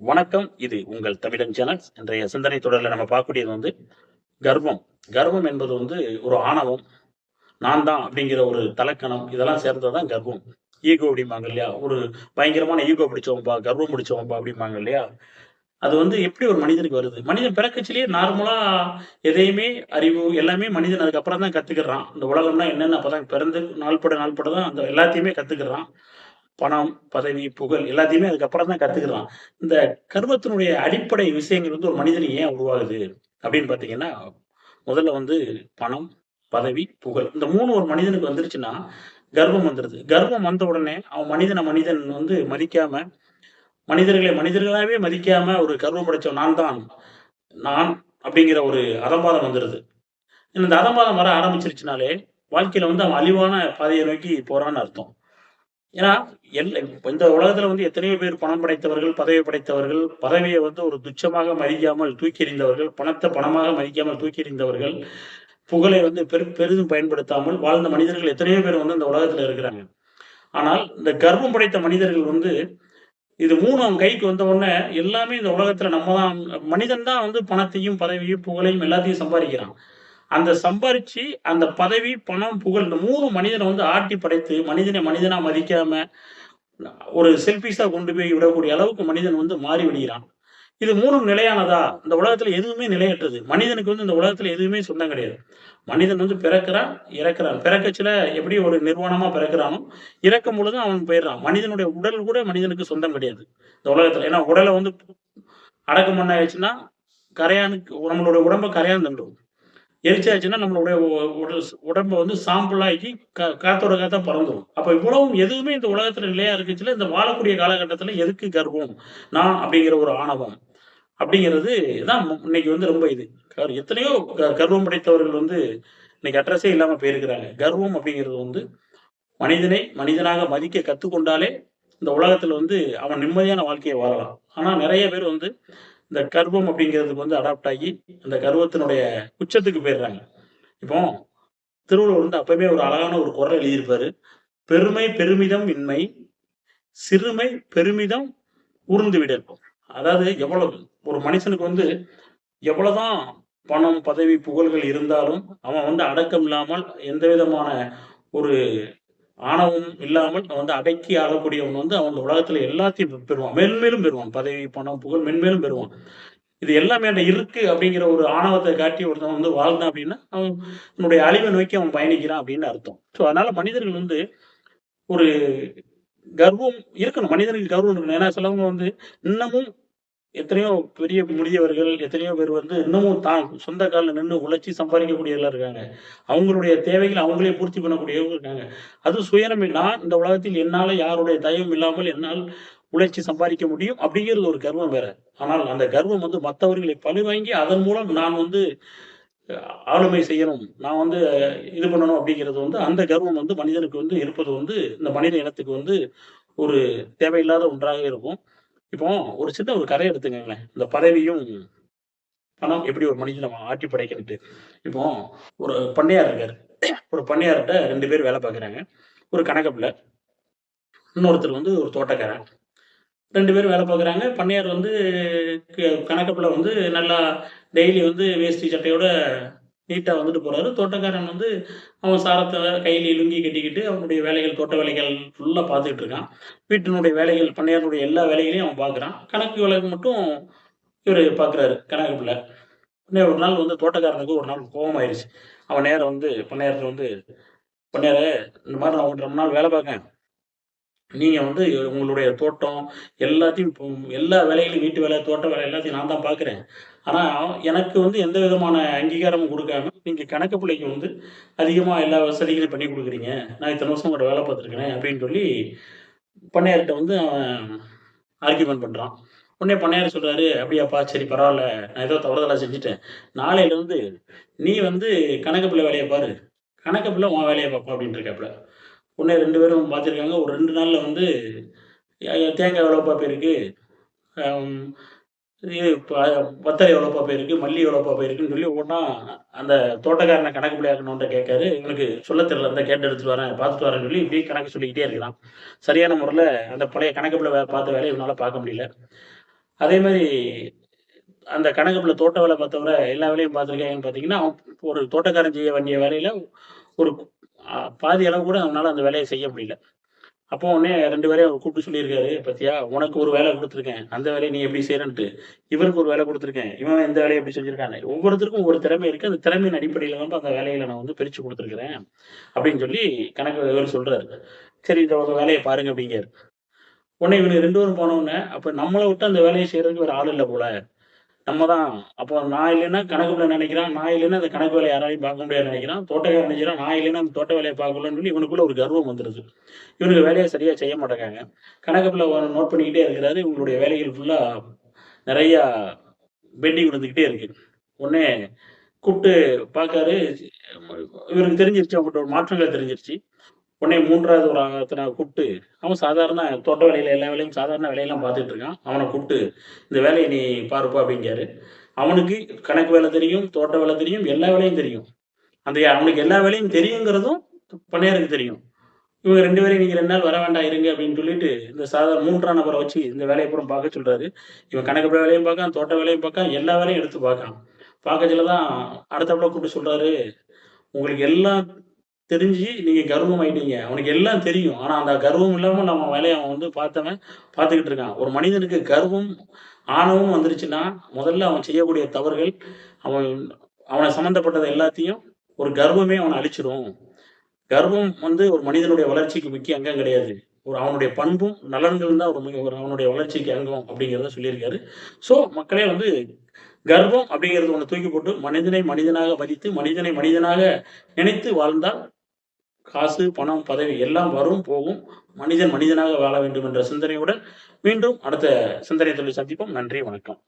வணக்கம் இது உங்கள் தமிழன் சேனல்ஸ் இன்றைய சிந்தனை தொடரில் நம்ம பார்க்கக்கூடியது வந்து கர்வம். கர்வம் என்பது வந்து ஒரு ஆணவம். நான் தான் அப்படிங்கிற ஒரு தலக்கணம் இதெல்லாம் சேர்ந்ததான் கர்வம். ஈகோ அப்படிம்பாங்க இல்லையா? ஒரு பயங்கரமான ஈகோ பிடிச்சவன்பா கர்வம் பிடிச்சவன்பா அப்படிம்பாங்க இல்லையா? அது வந்து எப்படி ஒரு மனிதனுக்கு வருது? மனிதன் பிறக்கச்சிலேயே நார்மலா எதையுமே அறிவு எல்லாமே மனிதன் அதுக்கப்புறம் தான் கத்துக்கிறான். இந்த உலகம்னா என்னென்ன அப்பதான் பிறந்து நாள்பட நாள்பட தான் அந்த எல்லாத்தையுமே கத்துக்கிறான். பணம் பதவி புகழ் எல்லாத்தையுமே அதுக்கப்புறம் தான் கத்துக்கிறான் இந்த கர்வத்தினுடைய அடிப்படை விஷயங்கள் வந்து ஒரு மனிதன் ஏன் உருவாகுது அப்படின்னு பாத்தீங்கன்னா முதல்ல வந்து பணம் பதவி புகழ் இந்த மூணு ஒரு மனிதனுக்கு வந்துருச்சுன்னா கர்வம் வந்துருது. கர்வம் வந்த உடனே அவன் மனிதனை மனிதன் வந்து மதிக்காம மனிதர்களை மனிதர்களாகவே மதிக்காம ஒரு கர்வம் படைச்சவன் நான் தான் நான் அப்படிங்கிற ஒரு அதம்பாதம் வந்துருது. இந்த அதம்பாதம் வர ஆரம்பிச்சிருச்சுனாலே வாழ்க்கையில வந்து அவன் அழிவான பாதையை நோக்கி போறான்னு அர்த்தம். ஏன்னா எல்ல இப்ப இந்த உலகத்துல வந்து எத்தனையோ பேர் பணம் படைத்தவர்கள் பதவி படைத்தவர்கள் பதவியை வந்து ஒரு துச்சமாக மதிக்காமல் தூக்கி எறிந்தவர்கள் பணத்தை பணமாக மதிக்காமல் தூக்கி எறிந்தவர்கள் புகழை வந்து பெரு பெரிதும் பயன்படுத்தாமல் வாழ்ந்த மனிதர்கள் எத்தனையோ பேர் வந்து இந்த உலகத்துல இருக்கிறாங்க. ஆனால் இந்த கர்வம் படைத்த மனிதர்கள் வந்து இது மூணு அவன் கைக்கு வந்த உடனே எல்லாமே இந்த உலகத்துல நம்ம தான் மனிதன் தான் வந்து பணத்தையும் பதவியும் புகழையும் எல்லாத்தையும் சம்பாதிக்கிறான். அந்த சம்பாரிச்சு அந்த பதவி பணம் புகழ் இந்த மூணு மனிதனை வந்து ஆட்டி படைத்து மனிதனை மனிதனா மதிக்காம ஒரு செல்பிஷா கொண்டு போய் விடக்கூடிய அளவுக்கு மனிதன் வந்து மாறி விடுகிறான். இது மூணும் நிலையானதா? இந்த உலகத்துல எதுவுமே நிலையற்றது. மனிதனுக்கு வந்து இந்த உலகத்துல எதுவுமே சொந்தம் கிடையாது. மனிதன் வந்து பிறக்கிறான் இறக்குறான். பிறக்கச்சில எப்படி ஒரு நிர்வாணமா பிறக்கிறானோ இறக்கும் பொழுது அவன் போயிடுறான். மனிதனுடைய உடல் கூட மனிதனுக்கு சொந்தம் கிடையாது இந்த உலகத்துல. ஏன்னா உடலை வந்து அடக்கம் பண்ண ஆயிடுச்சுன்னா கரையானுக்கு நம்மளுடைய உடம்ப கரையான் தண்டும் எரிச்சாச்சுன்னா நம்மளுடைய உடம்ப வந்து சாம்பிளாகி கா காத்தோட காத்தா பறந்துடும் அப்போ இவ்வளவும் எதுவுமே இந்த உலகத்துல நிலையா இருக்குச்சுல இந்த வாழக்கூடிய காலகட்டத்துல எதுக்கு கர்வம் நான் அப்படிங்கிற ஒரு ஆணவம். அப்படிங்கிறது தான் இன்னைக்கு வந்து ரொம்ப இது. எத்தனையோ க- கர்வம் படைத்தவர்கள் வந்து இன்னைக்கு அட்ரஸே இல்லாம போயிருக்கிறாங்க. கர்வம் அப்படிங்கிறது வந்து மனிதனை மனிதனாக மதிக்க கத்துக்கொண்டாலே இந்த உலகத்துல வந்து அவன் நிம்மதியான வாழ்க்கையை வாழலாம். ஆனா நிறைய பேர் வந்து இந்த கர்வம் அப்படிங்கிறதுக்கு வந்து அடாப்ட் ஆகி அந்த கர்வத்தினுடைய உச்சத்துக்கு போயிடுறாங்க. இப்போ திருவள்ளுவர் வந்து அப்பயுமே ஒரு அழகான ஒரு குரல் எழுதியிருப்பாரு. பெருமை பெருமிதம் இன்மை சிறுமை பெருமிதம் ஊர்ந்து விடல். அதாவது எவ்வளவு ஒரு மனுஷனுக்கு வந்து எவ்வளவுதான் பணம் பதவி புகழ்கள் இருந்தாலும் அவன் வந்து அடக்கம் இல்லாமல் எந்த விதமான ஒரு ஆணவம் இல்லாமல் வந்து அடக்கி ஆளக்கூடியவன் வந்து அவன் உலகத்துல எல்லாத்தையும் பெறுவான். மென்மேலும் பெறுவான். பதவி பணம் புகழ் மென்மேலும் பெறுவான். இது எல்லாமே அந்த இருக்கு அப்படிங்கிற ஒரு ஆணவத்தை காட்டி ஒருத்தன் வந்து வாழ்ந்தான் அப்படின்னா அவன் தன்னுடைய அழிவை நோக்கி அவன் பயணிக்கிறான் அப்படின்னு அர்த்தம். ஸோ அதனால மனிதர்கள் வந்து ஒரு கர்வம் இருக்கணும். மனிதனுக்கு கர்வம் இருக்கணும். ஏன்னா சிலவங்க வந்து இன்னமும் எத்தனையோ பெரிய முதியவர்கள் எத்தனையோ பேர் வந்து இன்னமும் தான் சொந்த காலில் நின்று உழைச்சி சம்பாதிக்கக்கூடியவர்களாக இருக்காங்க. அவங்களுடைய தேவைகளை அவங்களே பூர்த்தி பண்ணக்கூடியவங்க இருக்காங்க. அது சுயநமை நான் இந்த உலகத்தில் என்னால் யாருடைய தயவும் இல்லாமல் என்னால் உழைச்சி சம்பாதிக்க முடியும் அப்படிங்கிறது ஒரு கர்வம் வேற. ஆனால் அந்த கர்வம் வந்து மற்றவர்களை பழிவாங்கி அதன் மூலம் நான் வந்து ஆளுமை செய்யணும் நான் வந்து இது பண்ணணும் அப்படிங்கிறது வந்து அந்த கர்வம் வந்து மனிதனுக்கு வந்து இருப்பது வந்து இந்த மனித இனத்துக்கு வந்து ஒரு தேவையில்லாத ஒன்றாக இருக்கும். இப்போ ஒரு சின்ன ஒரு கதை எடுத்துக்கங்களேன். இந்த பதவியும் பணம் எப்படி ஒரு மனிதனை ஆட்டி படைக்கிறது? இப்போ ஒரு பண்ணையார் இருக்காரு. ஒரு பண்ணையார்கிட்ட ரெண்டு பேர் வேலை பார்க்குறாங்க. ஒரு கணக்கப்பில் இன்னொருத்தர் வந்து ஒரு தோட்டக்காரன். ரெண்டு பேரும் வேலை பார்க்குறாங்க. பண்ணையார் வந்து கணக்கப்பில் வந்து நல்லா டெய்லி வந்து வேஷ்டி சட்டையோட நீட்டாக வந்துட்டு போறாரு. தோட்டக்காரன் வந்து அவன் சாரத்தை கையில் லுங்கி கட்டிக்கிட்டு அவனுடைய வேலைகள் தோட்ட வேலைகள் ஃபுல்லாக பார்த்துக்கிட்டு இருக்கான். வீட்டினுடைய வேலைகள் பண்ணையாருடைய எல்லா வேலைகளையும் அவன் பார்க்குறான். கணக்கு வேலைக்கு மட்டும் இவர் பார்க்குறாரு கணக்கு பிள்ளை. உடனே ஒரு நாள் வந்து தோட்டக்காரனுக்கு ஒரு நாள் கோபம் ஆயிடுச்சு அவன் நேரம் வந்து பண்ணையார்ட்ட வந்து பண்ணையார இந்த மாதிரி நான் உங்கள்கிட்ட ரொம்ப நாள் வேலை பார்க்கேன் நீங்க வந்து உங்களுடைய தோட்டம் எல்லாத்தையும் இப்போ எல்லா வேலைகளையும் வீட்டு வேலை தோட்ட வேலை எல்லாத்தையும் நான் தான் பார்க்குறேன் ஆனால் எனக்கு வந்து எந்த விதமான அங்கீகாரமும் கொடுக்காம நீங்கள் கணக்கு பிள்ளைக்கு வந்து அதிகமாக எல்லா வசதிகளையும் பண்ணி கொடுக்குறீங்க. நான் இத்தனை வருஷம் உங்களோட வேலை பார்த்துருக்கேன் அப்படின்னு சொல்லி பண்ணையார்கிட்ட வந்து அவன் ஆர்கியூமெண்ட் பண்ணுறான் உடனே பண்ணையார் சொல்கிறாரு அப்படியாப்பா சரி பரவாயில்ல. நான் ஏதோ தவறுதலாக செஞ்சுட்டேன். நாளையிலேருந்து நீ வந்து கணக்கு பிள்ளை வேலையை பாரு. கணக்கு பிள்ளை உன் வேலையை பார்ப்போம் அப்படின்ட்டு இருக்காப்புல. உடனே ரெண்டு பேரும் பார்த்துருக்காங்க. ஒரு ரெண்டு நாளில் வந்து தேங்காய் எவ்வளோப்பா போயிருக்கு? இது வத்தல் எவ்வளோப்பா போயிருக்கு? மல்லி எவ்வளோப்பா போயிருக்குன்னு சொல்லி ஒன்றா அந்த தோட்டக்காரனை கணக்கு பிள்ளையாக்கணுன்ற கேட்காரு. இவனுக்கு சொல்ல தெரியல. அந்த கேட்டு எடுத்துட்டு வரேன் பார்த்துட்டு வரேன்னு சொல்லி இப்படியே கணக்கு சொல்லிக்கிட்டே இருக்கலாம் சரியான முறையில் அந்த பழைய கணக்கு பிள்ளை வே- பார்த்த வேலையை இவனால் பார்க்க முடியல. அதே மாதிரி அந்த கணக்குப்புல தோட்ட வேலை பார்த்தவரை எல்லா வேலையும் பார்த்துருக்காங்கன்னு பார்த்தீங்கன்னா, ஒரு தோட்டக்காரன் செய்ய வேண்டிய வேலையில் ஒரு பாதி அளவு கூட அவனால அந்த வேலையை செய்ய முடியல. அப்போ உடனே ரெண்டு பேரையும் அவர் கூப்பிட்டு சொல்லியிருக்காரு, "பாத்தியா உனக்கு ஒரு வேலை கொடுத்துருக்கேன் அந்த வேலையை நீ எப்படி செய்யறன்ட்டு இவருக்கு ஒரு வேலை கொடுத்துருக்கேன் இவன் இந்த வேலையை எப்படி செஞ்சிருக்கான்னு. ஒவ்வொருத்தருக்கும் ஒவ்வொரு திறமை இருக்கு. அந்த திறமையின் அடிப்படையில் வந்து அந்த வேலையில நான் வந்து பிரிச்சு கொடுத்துருக்கிறேன் அப்படின்னு சொல்லி கணக்கு இவர் சொல்றாரு. சரி இந்த வேலையை பாருங்க அப்படிங்காரு. உடனே இவனுக்கு ரெண்டு பேரும் போனவுடனே, அப்ப நம்மள விட்டு அந்த வேலையை செய்யறதுக்கு ஒரு ஆள் இல்ல போல. நம்ம தான் அப்போ நான் இல்லைன்னா கணக்குப்புள்ள நினைக்கிறான். நான் இல்லைன்னா அந்த கணக்கு வேலைய யாராலையும் பார்க்க முடியாதுன்னு நினைக்கிறான். தோட்டக்காரன் நினைக்கிறான். நான் இல்லைன்னா அந்த தோட்ட வேலையை பார்க்கலன்னு சொல்லி இவனுக்குள்ள ஒரு கர்வம் வந்துடுது இவனுக்கு வேலையை சரியா செய்ய மாட்டேங்காங்க. கணக்கு பிள்ளை நோட் பண்ணிக்கிட்டே இருக்கிறாரு. இவங்களுடைய வேலைகள் ஃபுல்லா நிறைய பெண்டிங் விழுந்துக்கிட்டே இருக்கு. உடனே கூப்பிட்டு பார்க்காரு. இவருக்கு தெரிஞ்சிருச்சு அவங்கள்ட்ட ஒரு மாற்றங்கள் தெரிஞ்சிருச்சு. உடனே மூன்றாவது ஒரு ஒருத்தன கூப்பிட்டு அவன் சாதாரண தோட்ட வேலையில் எல்லா வேலையும் சாதாரண வேலையெல்லாம் பார்த்துட்டு இருக்கான். அவனை கூப்பிட்டு "இந்த வேலையை நீ பாருப்பா" அப்படிங்கிறாரு அவனுக்கு கணக்கு வேலை தெரியும், தோட்ட வேலை தெரியும், எல்லா வேலையும் தெரியும். அந்த அவனுக்கு எல்லா வேலையும் தெரியுங்கிறதும் பண்ணையாருக்கு தெரியும். இவங்க 2 பேரையும் "நீங்க 2 நாள் வர வேண்டாம் இருங்க" அப்படின்னு சொல்லிட்டு, இந்த சாதாரண மூன்றாம் நபரை வச்சு இந்த வேலையை பூரா பார்க்க சொல்றாரு. இவன் கணக்கு வேலையும் பார்க்கான், தோட்ட வேலையும் பார்க்கான், எல்லா வேலையும் எடுத்து பார்க்கான். பார்க்கச்சில தான் அடுத்தப்பட கூப்பிட்டு சொல்றாரு, "உங்களுக்கு எல்லா தெரிஞ்சு நீங்கள் கர்வம் ஆயிட்டீங்க. அவனுக்கு எல்லாம் தெரியும். ஆனால் அந்த கர்வம் இல்லாமல் நம்ம வேலையை அவன் வந்து பார்த்தவன் பார்த்துக்கிட்டு இருக்கான். ஒரு மனிதனுக்கு கர்வம், ஆணவம் வந்துருச்சுன்னா, முதல்ல அவன் செய்யக்கூடிய தவறுகள், அவன் அவனை சம்மந்தப்பட்டது எல்லாத்தையும் ஒரு கர்வமே அவனை அழிச்சிடும் கர்வம் வந்து ஒரு மனிதனுடைய வளர்ச்சிக்கு முக்கிய அங்கம் கிடையாது. ஒரு அவனுடைய பண்பும், நலன்களும் தான் ஒரு ஒரு அவனுடைய வளர்ச்சிக்கு அங்கம் அப்படிங்கிறத சொல்லியிருக்காரு. ஸோ மக்களே வந்து கர்வம் அப்படிங்கிறது ஒன்று தூக்கி போட்டு, மனிதனை மனிதனாக மதித்து, மனிதனை மனிதனாக நினைத்து வாழ்ந்தால், காசு, பணம், பதவி எல்லாம் வரும், போகும். மனிதன் மனிதனாக வாழ வேண்டும் என்ற சிந்தனையுடன், மீண்டும் அடுத்த சிந்தனை தொழில் சந்திப்போம். நன்றி, வணக்கம்.